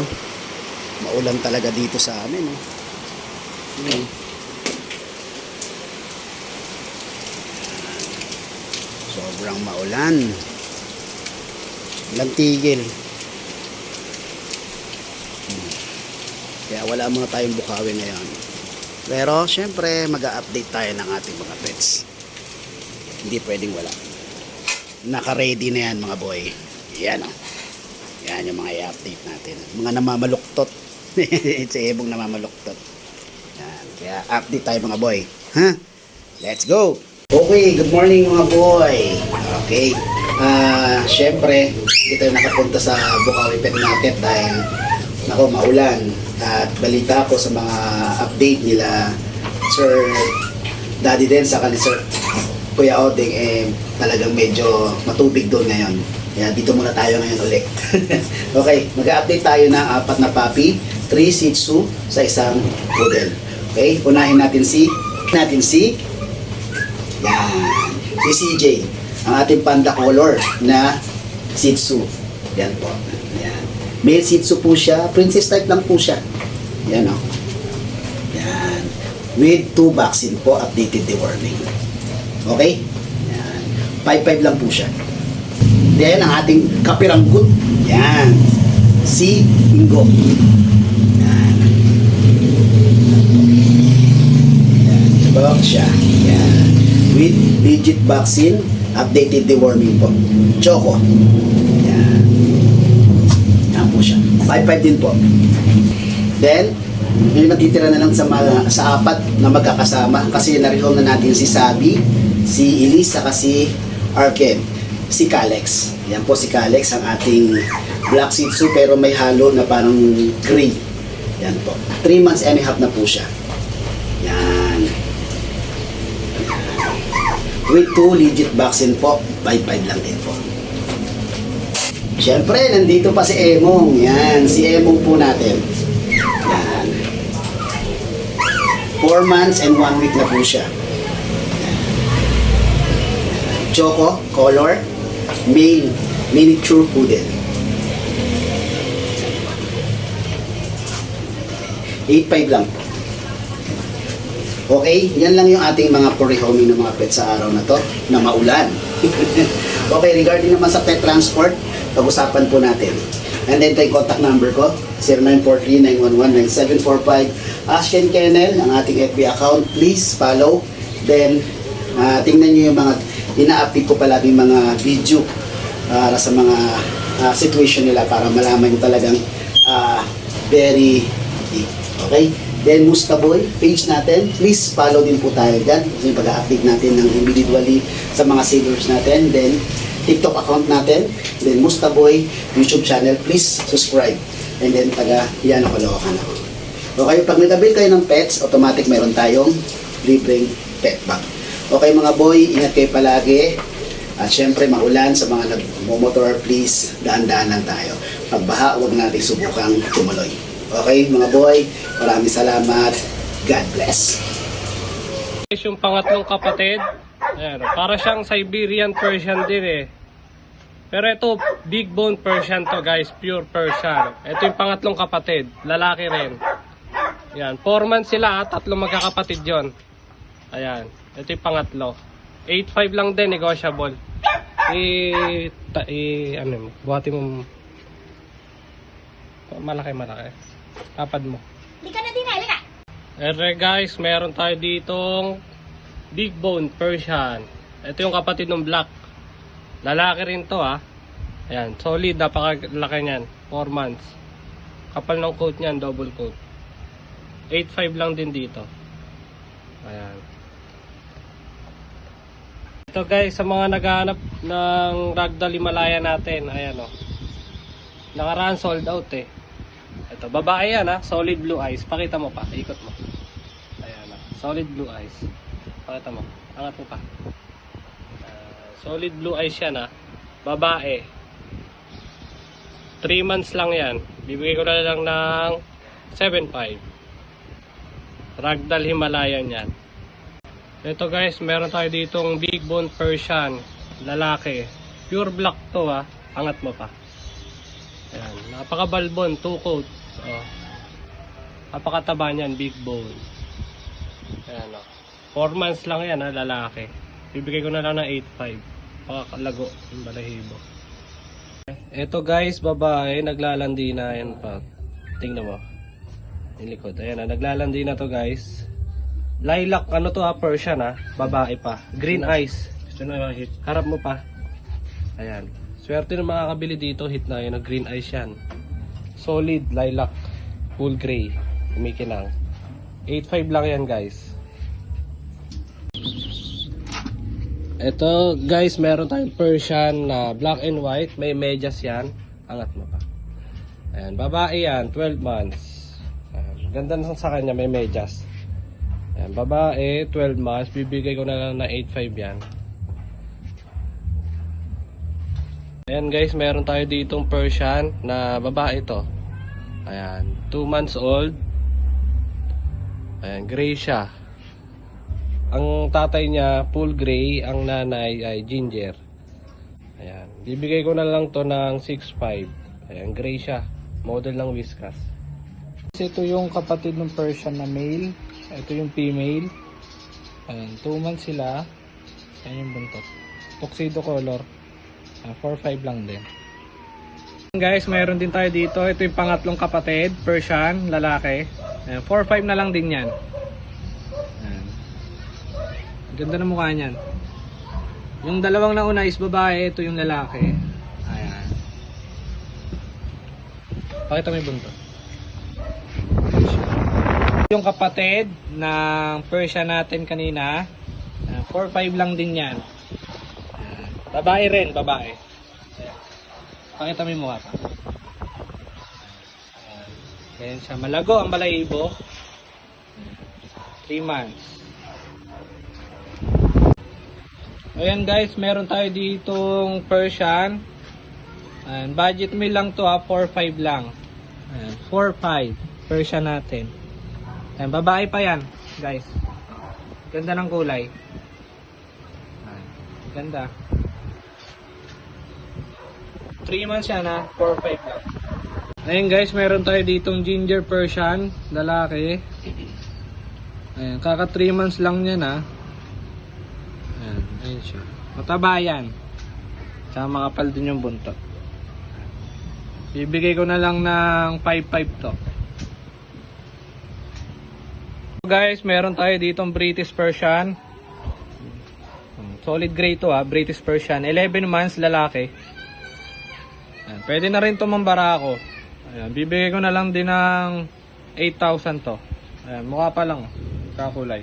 oh. Maulan talaga dito sa amin, oh. Ayan. Sobrang maulan. Walang tigil. Hmm. Kaya wala muna tayong bukawi ngayon. Pero, syempre, mag-update tayo ng ating mga pets. Hindi pwedeng wala. Naka-ready na yan, mga boy. Yan, oh. Yan yung mga i-update natin. Mga namamaluktot. si Ebong namamaluktot. Yan. Kaya update tayo mga boy. Ha? Let's go! Okay, good morning mga boy. Okay. Ah, syempre, dito tayo nakapunta sa Bukawi Pet Market dahil nako maulan at balita ko sa mga update nila Sir Daddy Den sa ni Sir Kuya Odeng eh talagang medyo matubig doon ngayon. Kaya dito muna tayo ngayon ulit. okay, mag-update tayo ng apat na puppy, 3 Shih Tzu sa isang poodle. Okay, unahin natin si natin si yan. Si CJ, ang ating panda color na Shih Tzu. Yan po. Yan. Male Shih Tzu po siya. Princess type lang po siya. Yan o. Yan. With two vaccine po, updated deworming. Okay? Yan. 5-5 lang po siya. Then, ang ating kapiranggut. Yan. Si Ingo. Yan. Yan. Box siya. Yan. With legit vaccine, updated deworming po. Choco. Yan. Yan po siya. 5-5 din po. Then, yung natitira na lang sa, mga, sa apat na magkakasama kasi narehome na natin si Sabi, si Elise, saka si Arken, si Kalex. Yan po si Kalex, ang ating black Shih Tzu pero may halo na parang gray. Yan po. 3 months and a half na po siya. Yan. With two legit vaccine po, 5-5 lang din po. Siyempre, nandito pa si Emong. Yan, si Emong po natin. Yan. 4 months and 1 week na po siya. Choco, color, male, miniature poodle. 8.5 lang. Okay, yan lang yung ating mga pre-homing ng mga pet sa araw na to, na maulan. okay, regarding naman sa pet transport, pag-usapan po natin. And then, ito yung contact number ko, 0943-911-9745. Ashken Kennel, ang ating FB account. Please follow. Then, ah, tingnan nyo yung mga, ina-update ko palagi yung mga video para sa mga ah, situation nila para malaman nyo talagang ah, very deep. Okay? Then, Musta Boy, page natin. Please follow din po tayo dyan. Kasi pag-update natin ng individually sa mga sailors natin. Then, TikTok account natin. Then, Musta Boy YouTube channel. Please subscribe. And then, taga Yano Caloocan ako. Okay, pag nag-avail kayo ng pets, automatic meron tayong libreng pet bag. Okay mga boy, ingat kayo palagi. At syempre, maulan sa mga nagmumotor, please, daan-daan lang tayo. Pagbaha, huwag natin subukang tumuloy. Okay, mga boy, maraming salamat. God bless. Yung pangatlong kapatid, ayan, para siyang Siberian Persian din eh. Pero ito, big bone Persian to guys, pure Persian. Ito yung pangatlong kapatid, lalaki rin. Ayan, 4 months sila, tatlong magkakapatid yon. Ayan, ito yung pangatlo. 8.5 lang din, negotiable. I, ta, i, ano mo, buhati mo. Malaki, malaki. Tapad mo. Hindi ka na din, halika. Ere guys, meron tayo ditong Big Bone Persian. Ito yung kapatid ng black. Lalaki rin to ah. Ayan, solid, napakalaki niyan. 4 months. Kapal ng coat niyan, double coat. 8.5 lang din dito. Ayan. Ito guys, sa mga naghahanap ng Ragdoll Himalaya natin, ayan o. Nakaraan sold out eh. Ito, babae yan ha, solid blue eyes. Pakita mo pa, ikot mo. Ayan ha, solid blue eyes. Pakita mo, angat mo pa. Ah, solid blue eyes yan ha, babae. 3 months lang yan. Bibigay ko na lang ng 7.5. Ragdoll Himalayan yan. Ito guys, meron tayo ditong big bone Persian, lalaki. Pure black to ha, angat mo pa. Ayan, Napaka-balbon, two coats. Oh. Napakataba niyan, big bone. Ayan o. 4 months lang yan ha, lalaki. Bibigay ko na lang ng 8.5. Pakakalago yung balahibo. Ito guys, babae, naglalandi na yan pa. Tingnan mo. Yung likod. Ayan na, naglalandi na to guys. Lilac, ano to ha, Persian ha. Babae pa. Green eyes. Gusto na hit. Harap mo pa. Ayan. Swerte ng makakabili dito, hit na yun. Green eyes yan. Solid lilac. Full gray. Kumikinang. 8.5 lang yan guys. Ito guys, meron tayong Persian na black and white. May medyas yan. Angat mo pa. Ayan, babae yan, 12 months. Ayan, ganda na sa kanya, may medyas. Ayan, babae, 12 months. Bibigay ko na lang na 8.5 yan. Ayan guys, meron tayo ditong Persian na babae to. Ayan, 2 months old. Ayan, gray siya. Ang tatay niya full gray, ang nanay ay ginger. Ayan, bibigay ko na lang to ng 6.5. Ayan, gray siya. Model ng Whiskas. Ito yung kapatid ng Persian na male. Ito yung female. Ayan, 2 months sila. Ayan yung buntot. Tuxedo color. Ah, 4-5 lang din. Guys, mayroon din tayo dito. Ito yung pangatlong kapatid. Persian, lalaki. Ayan, 4-5 na lang din yan. Ayan. Ganda ng mukha niyan. Yung dalawang nauna is babae. Ito yung lalaki. Ayan. Pakita mo yung buntot. Yung kapatid ng Persian natin kanina, uh, 4-5 lang din yan. Uh, babae rin, babae. Pakita mo yung mukha pa. Ayan siya. Malago ang balahibo. 3 months. Ayan guys, meron tayo ditong Persian. Ayan, budget meal lang to ha, 4-5 lang. Ayan, 4-5. Persian natin. Ayan, babae pa yan, guys. Ganda ng kulay. Ganda. 3 months yan ha, 4-5 lang. Ayan guys, meron tayo ditong ginger Persian, lalaki. Ayan, kaka 3 months lang yan ha. Ayan, ayan siya. Mataba yan. Tsaka makapal din yung buntot. Bibigay ko na lang ng 5-5 to. Guys, meron tayo ditong British Persian. Solid gray to ha, British Persian. 11 months, lalaki. Pwede na rin to mambara ako. Ayan, bibigay ko na lang din ng 8,000 to. Ayan, mukha pa lang. Kakulay.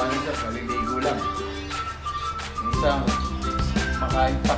ano siya, maliligo lang. Minsan, makain pa